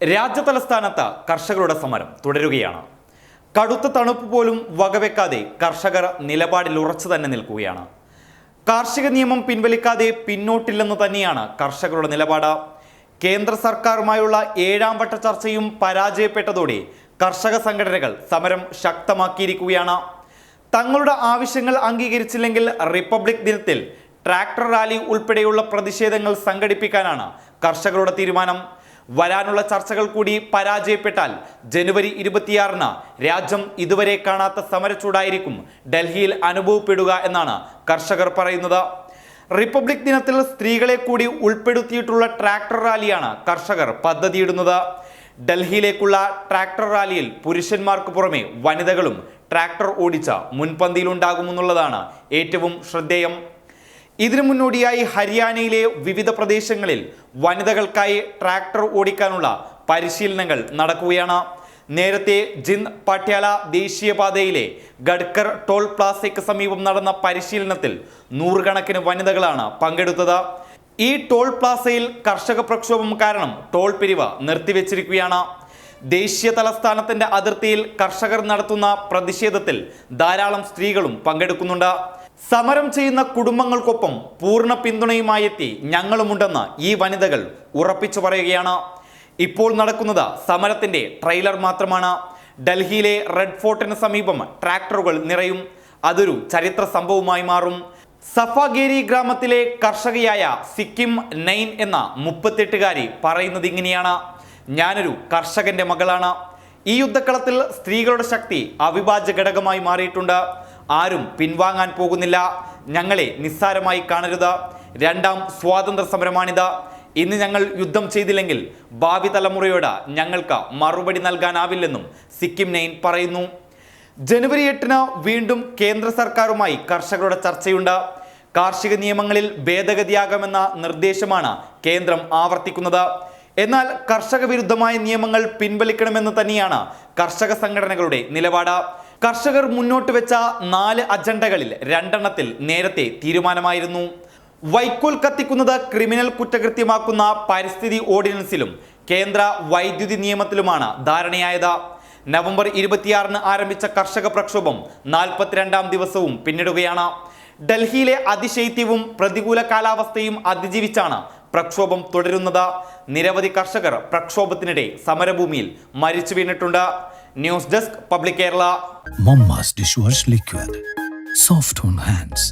രാജ്യതലസ്ഥാനത്ത് കർഷകരുടെ സമരം തുടരുകയാണ്. കടുത്ത തണുപ്പ് പോലും വകവെക്കാതെ കർഷകർ നിലപാടിൽ ഉറച്ചു തന്നെ നിൽക്കുകയാണ്. കാർഷിക നിയമം പിൻവലിക്കാതെ പിന്നോട്ടില്ലെന്ന് തന്നെയാണ് കർഷകരുടെ നിലപാട്. കേന്ദ്ര സർക്കാരുമായുള്ള ഏഴാം വട്ട ചർച്ചയും പരാജയപ്പെട്ടതോടെ കർഷക സംഘടനകൾ സമരം ശക്തമാക്കിയിരിക്കുകയാണ്. തങ്ങളുടെ ആവശ്യങ്ങൾ അംഗീകരിച്ചില്ലെങ്കിൽ റിപ്പബ്ലിക് ദിനത്തിൽ ട്രാക്ടർ റാലി ഉൾപ്പെടെയുള്ള പ്രതിഷേധങ്ങൾ സംഘടിപ്പിക്കാനാണ് കർഷകരുടെ തീരുമാനം. വരാനുള്ള ചർച്ചകൾ കൂടി പരാജയപ്പെട്ടാൽ ജനുവരി ഇരുപത്തിയാറിന് രാജ്യം ഇതുവരെ കാണാത്ത സമരച്ചൂടായിരിക്കും ഡൽഹിയിൽ അനുഭവപ്പെടുക എന്നാണ് കർഷകർ പറയുന്നത്. റിപ്പബ്ലിക് ദിനത്തിൽ സ്ത്രീകളെ കൂടി ഉൾപ്പെടുത്തിയിട്ടുള്ള ട്രാക്ടർ റാലിയാണ് കർഷകർ പദ്ധതിയിടുന്നത്. ഡൽഹിയിലേക്കുള്ള ട്രാക്ടർ റാലിയിൽ പുരുഷന്മാർക്ക് പുറമെ വനിതകളും ട്രാക്ടർ ഓടിച്ച മുൻപന്തിയിലുണ്ടാകുമെന്നുള്ളതാണ് ഏറ്റവും ശ്രദ്ധേയം. ഇതിനു മുന്നോടിയായി ഹരിയാനയിലെ വിവിധ പ്രദേശങ്ങളിൽ വനിതകൾക്കായി ട്രാക്ടർ ഓടിക്കാനുള്ള പരിശീലനങ്ങൾ നടക്കുകയാണ്. നേരത്തെ ജിന്ദ് പട്യാല ദേശീയപാതയിലെ ഗഡ്കർ ടോൾ പ്ലാസയ്ക്ക് സമീപം നടന്ന പരിശീലനത്തിൽ നൂറുകണക്കിന് വനിതകളാണ് പങ്കെടുത്തത്. ഈ ടോൾ പ്ലാസയിൽ കർഷക പ്രക്ഷോഭം കാരണം ടോൾ പിരിവ് നിർത്തിവെച്ചിരിക്കുകയാണ്. ദേശീയ തലസ്ഥാനത്തിന്റെ അതിർത്തിയിൽ കർഷകർ നടത്തുന്ന പ്രതിഷേധത്തിൽ ധാരാളം സ്ത്രീകളും പങ്കെടുക്കുന്നുണ്ട്. സമരം ചെയ്യുന്ന കുടുംബങ്ങൾക്കൊപ്പം പൂർണ പിന്തുണയുമായി എത്തി ഞങ്ങളുമുണ്ടെന്ന് ഈ വനിതകൾ ഉറപ്പിച്ചു പറയുകയാണ്. ഇപ്പോൾ നടക്കുന്നത് സമരത്തിന്റെ ട്രെയിലർ മാത്രമാണ്. ഡൽഹിയിലെ റെഡ് ഫോർട്ടിന് സമീപം ട്രാക്ടറുകൾ നിറയും. അതൊരു ചരിത്ര സംഭവമായി മാറും. സഫാഗേരി ഗ്രാമത്തിലെ കർഷകയായ സിക്കിം നൈൻ എന്ന മുപ്പത്തെട്ടുകാരി പറയുന്നത് ഇങ്ങനെയാണ്. ഞാനൊരു കർഷകന്റെ മകളാണ്. ഈ യുദ്ധക്കളത്തിൽ സ്ത്രീകളുടെ ശക്തി അവിഭാജ്യ ഘടകമായി മാറിയിട്ടുണ്ട്. ആരും പിൻവാങ്ങാൻ പോകുന്നില്ല. ഞങ്ങളെ നിസ്സാരമായി കാണരുത്. രണ്ടാം സ്വാതന്ത്ര്യ സമരമാണിത് ഇന്ന് ഞങ്ങൾ യുദ്ധം ചെയ്തില്ലെങ്കിൽ ഭാവി തലമുറയോട് ഞങ്ങൾക്ക് മറുപടി നൽകാനാവില്ലെന്നും സിക്കിം നൈൻ പറയുന്നു. ജനുവരി എട്ടിന് വീണ്ടും കേന്ദ്ര സർക്കാരുമായി കർഷകരുടെ ചർച്ചയുണ്ട്. കാർഷിക നിയമങ്ങളിൽ ഭേദഗതിയാകാമെന്ന നിർദ്ദേശമാണ് കേന്ദ്രം ആവർത്തിക്കുന്നത്. എന്നാൽ കർഷക വിരുദ്ധമായ നിയമങ്ങൾ പിൻവലിക്കണമെന്ന് തന്നെയാണ് കർഷക സംഘടനകളുടെ നിലപാട്. കർഷകർ മുന്നോട്ട് വെച്ച നാല് അജണ്ടകളിൽ രണ്ടെണ്ണത്തിൽ നേരത്തെ തീരുമാനമായിരുന്നു. വൈക്കോൽ കത്തിക്കുന്നത് ക്രിമിനൽ കുറ്റകൃത്യമാക്കുന്ന പരിസ്ഥിതി ഓർഡിനൻസിലും കേന്ദ്ര വൈദ്യുതി നിയമത്തിലുമാണ് ധാരണയായത്. നവംബർ ഇരുപത്തിയാറിന് ആരംഭിച്ച കർഷക പ്രക്ഷോഭം നാൽപ്പത്തിരണ്ടാം ദിവസവും പിന്നിടുകയാണ്. ഡൽഹിയിലെ അതിശൈത്യവും പ്രതികൂല കാലാവസ്ഥയും അതിജീവിച്ചാണ് പ്രക്ഷോഭം തുടരുന്നത്. നിരവധി കർഷകർ പ്രക്ഷോഭത്തിനിടെ സമരഭൂമിയിൽ മരിച്ചു വീണിട്ടുണ്ട്. News desk public Kerala Momma's dishwash liquid. Soft on hands.